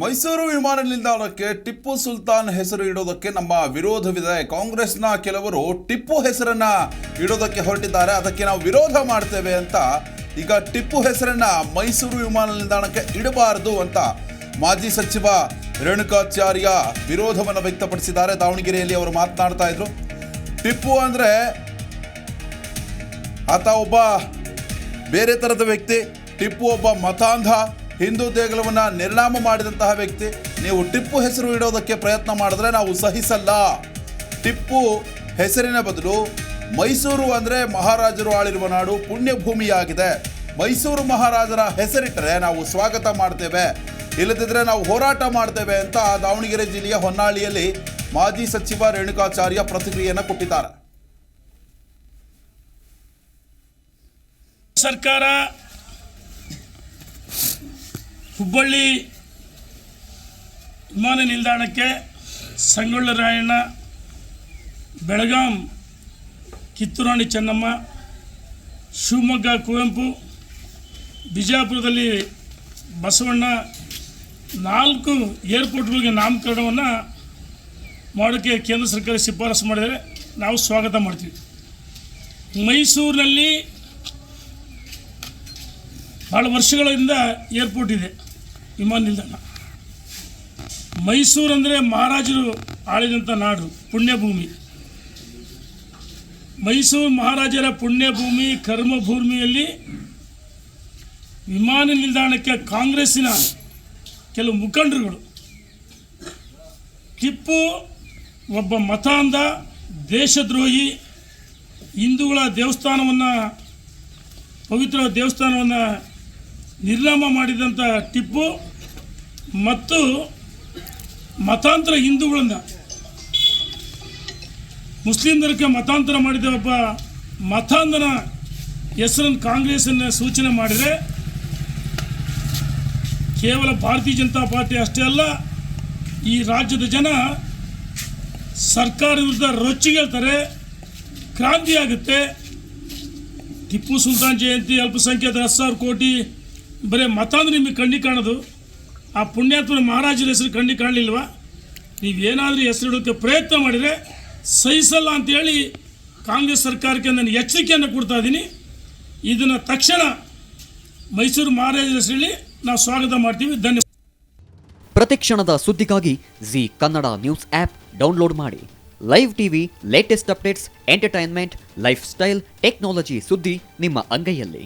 ಮೈಸೂರು ವಿಮಾನ ನಿಲ್ದಾಣಕ್ಕೆ ಟಿಪ್ಪು ಸುಲ್ತಾನ್ ಹೆಸರು ಇಡೋದಕ್ಕೆ ನಮ್ಮ ವಿರೋಧವಿದೆ. ಕಾಂಗ್ರೆಸ್ನ ಕೆಲವರು ಟಿಪ್ಪು ಹೆಸರನ್ನ ಇಡೋದಕ್ಕೆ ಹೊರಟಿದ್ದಾರೆ. ಅದಕ್ಕೆ ನಾವು ವಿರೋಧ ಮಾಡ್ತೇವೆ ಅಂತ ಈಗ ಟಿಪ್ಪು ಹೆಸರನ್ನ ಮೈಸೂರು ವಿಮಾನ ನಿಲ್ದಾಣಕ್ಕೆ ಇಡಬಾರದು ಅಂತ ಮಾಜಿ ಸಚಿವ ರೇಣುಕಾಚಾರ್ಯ ವಿರೋಧವನ್ನು ವ್ಯಕ್ತಪಡಿಸಿದ್ದಾರೆ. ದಾವಣಗೆರೆಯಲ್ಲಿ ಅವರು ಮಾತನಾಡ್ತಾ ಇದ್ರು. ಟಿಪ್ಪು ಅಂದ್ರೆ ಆತ ಒಬ್ಬ ಬೇರೆ ಥರದ ವ್ಯಕ್ತಿ, ಟಿಪ್ಪು ಒಬ್ಬ ಮತಾಂಧ ಹಿಂದೂ ದೇಗುಲವನ್ನ ನಿರ್ನಾಮ ಮಾಡಿದಂತಹ ವ್ಯಕ್ತಿ. ನೀವು ಟಿಪ್ಪು ಹೆಸರು ಇಡೋದಕ್ಕೆ ಪ್ರಯತ್ನ ಮಾಡಿದ್ರೆ ನಾವು ಸಹಿಸಲ್ಲ. ಟಿಪ್ಪು ಹೆಸರಿನ ಬದಲು ಮೈಸೂರು ಅಂದರೆ ಮಹಾರಾಜರು ಆಳಿರುವ ನಾಡು ಪುಣ್ಯಭೂಮಿಯಾಗಿದೆ. ಮೈಸೂರು ಮಹಾರಾಜರ ಹೆಸರಿಟ್ಟರೆ ನಾವು ಸ್ವಾಗತ ಮಾಡ್ತೇವೆ. ಇಲ್ಲದಿದ್ದರೆ ನಾವು ಹೋರಾಟ ಮಾಡ್ತೇವೆ ಅಂತ ದಾವಣಗೆರೆ ಜಿಲ್ಲೆಯ ಹೊನ್ನಾಳಿಯಲ್ಲಿ ಮಾಜಿ ಸಚಿವ ರೇಣುಕಾಚಾರ್ಯ ಪ್ರತಿಕ್ರಿಯೆಯನ್ನು ಕೊಟ್ಟಿದ್ದಾರೆ. ಸರ್ಕಾರ ಹುಬ್ಬಳ್ಳಿ ವಿಮಾನ ನಿಲ್ದಾಣಕ್ಕೆ ಸಂಗೊಳ್ಳ ರಾಯಣ್ಣ, ಬೆಳಗಾಂ ಕಿತ್ತೂರಾಣಿ ಚೆನ್ನಮ್ಮ, ಶಿವಮೊಗ್ಗ ಕುವೆಂಪು, ಬಿಜಾಪುರದಲ್ಲಿ ಬಸವಣ್ಣ ನಾಲ್ಕು ಏರ್ಪೋರ್ಟ್ಗಳಿಗೆ ನಾಮಕರಣವನ್ನು ಮಾಡೋಕ್ಕೆ ಕೇಂದ್ರ ಸರ್ಕಾರ ಶಿಫಾರಸು ಮಾಡಿದರೆ ನಾವು ಸ್ವಾಗತ ಮಾಡ್ತೀವಿ. ಮೈಸೂರಿನಲ್ಲಿ ಭಾಳ ವರ್ಷಗಳಿಂದ ಏರ್ಪೋರ್ಟ್ ಇದೆ. ವಿಮಾನ ನಿಲ್ದಾಣ ಮೈಸೂರು ಅಂದರೆ ಮಹಾರಾಜರು ಆಳಿದಂಥ ನಾಡು, ಪುಣ್ಯಭೂಮಿ. ಮೈಸೂರು ಮಹಾರಾಜರ ಪುಣ್ಯಭೂಮಿ, ಕರ್ಮಭೂಮಿಯಲ್ಲಿ ವಿಮಾನ ನಿಲ್ದಾಣಕ್ಕೆ ಕಾಂಗ್ರೆಸ್ಸಿನ ಕೆಲವು ಮುಖಂಡರುಗಳು. ಟಿಪ್ಪು ಒಬ್ಬ ಮತಾಂಧ, ದೇಶದ್ರೋಹಿ, ಹಿಂದೂಗಳ ದೇವಸ್ಥಾನವನ್ನು, ಪವಿತ್ರ ದೇವಸ್ಥಾನವನ್ನು ನಿರ್ನಾಮ ಮಾಡಿದಂಥ ಟಿಪ್ಪು ಮತ್ತು ಮತಾಂತರ ಹಿಂದೂಗಳನ್ನು. ಮುಸ್ಲಿಂ ಧರ್ಮಕ್ಕೆ ಮತಾಂತರ ಮಾಡಿದ ಒಬ್ಬ ಮತಾಂಧನ ಹೆಸರನ್ನು ಕಾಂಗ್ರೆಸ್ಸನ್ನು ಸೂಚನೆ ಮಾಡಿದರೆ ಕೇವಲ ಭಾರತೀಯ ಜನತಾ ಪಾರ್ಟಿ ಅಷ್ಟೇ ಅಲ್ಲ, ಈ ರಾಜ್ಯದ ಜನ ಸರ್ಕಾರ ವಿರುದ್ಧ ರೊಚ್ಚಿಗೇಳ್ತಾರೆ ಕ್ರಾಂತಿ ಆಗುತ್ತೆ ಟಿಪ್ಪು ಸುಲ್ತಾನ್ ಜಯಂತಿ ಅಲ್ಪಸಂಖ್ಯಾತ ಹತ್ತು ಸಾವಿರ ಕೋಟಿ ಬರೀ ಮತಂದ್ರೆ ನಿಮಗೆ ಕಣ್ಣಿ ಕಾಣೋದು? ಆ ಪುಣ್ಯಾತ್ಮನ ಮಹಾರಾಜರ ಹೆಸರು ಕಣ್ಣಿ ಕಾಣಲಿಲ್ವಾ? ನೀವೇನಾದರೂ ಹೆಸರು ಇಡೋಕ್ಕೆ ಪ್ರಯತ್ನ ಮಾಡಿದರೆ ಸಹಿಸಲ್ಲ ಅಂತೇಳಿ ಕಾಂಗ್ರೆಸ್ ಸರ್ಕಾರಕ್ಕೆ ನಾನು ಎಚ್ಚರಿಕೆಯನ್ನು ಕೊಡ್ತಾ ಇದ್ದೀನಿ. ಇದನ್ನು ತಕ್ಷಣ ಮೈಸೂರು ಮಹಾರಾಜರ ಹೆಸರಲ್ಲಿ ನಾವು ಸ್ವಾಗತ ಮಾಡ್ತೀವಿ. ಧನ್ಯವಾದ. ಪ್ರತಿಕ್ಷಣದ ಸುದ್ದಿಗಾಗಿ Zee Kannada news app download ಮಾಡಿ. Live TV latest updates entertainment lifestyle technology ಸುದ್ದಿ ನಿಮ್ಮ ಅಂಗೈಯಲ್ಲಿ.